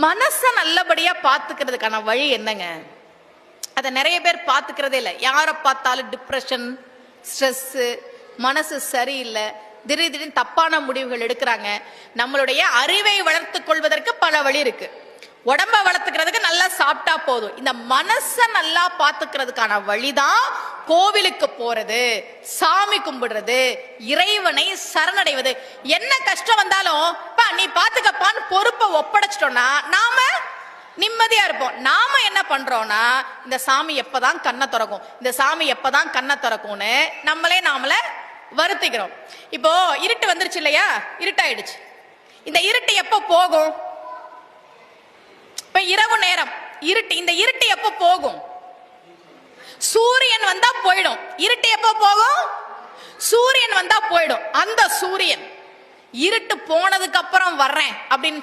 மனசை நல்லபடியா பாத்துக்கிறதுக்கான வழி என்னங்க? அதை நிறைய பேர் பாத்துக்கிறதே இல்லை. யாரை பார்த்தாலும் டிப்ரெஷன் ஸ்ட்ரெஸ் மனசு சரியில்லை. திடீர் திடீர்னு தப்பான முடிவுகள் எடுக்கிறாங்க. நம்மளுடைய அறிவை வளர்த்து கொள்வதற்கு பல வழி இருக்கு. உடம்ப வளர்த்துக்கிறதுக்கு நல்லா சாப்பிட்டா போதும். இந்த மனசை நல்லா பாத்துக்கிறதுக்கான வழிதான் கோவிலுக்கு போறது சாமி கும்பிடுறது இறைவனை சரணடைவது. என்ன கஷ்டம் வந்தாலும் நீ பாத்துக்கப்பான்னு பொறுப்பை ஒப்படைச்சிட்டோம்னா நாம நிம்மதியா இருப்போம். நாம என்ன பண்றோம்னா இந்த சாமி எப்பதான் கண்ணை திறக்கும்? இந்த சாமி எப்பதான் கண்ணை திறக்கும்னு நம்மளே நாமள வருத்திக்கிறோம். இப்போ இருட்டு வந்துருச்சு இல்லையா? இருட்டாயிடுச்சு. இந்த இருட்டு எப்போ போகும்? இப்ப இரவு நேரம். இருட்டு இந்த இருட்டு எப்போ போகும்? சூரியன் வந்தா போயிடும். இருட்டு எப்போ போகும்? சூரியன் வந்தா போயிடும். அந்த சூரியன். இருட்டு போனதுக்கு அப்புறம் வர்றேன் அப்படின்னு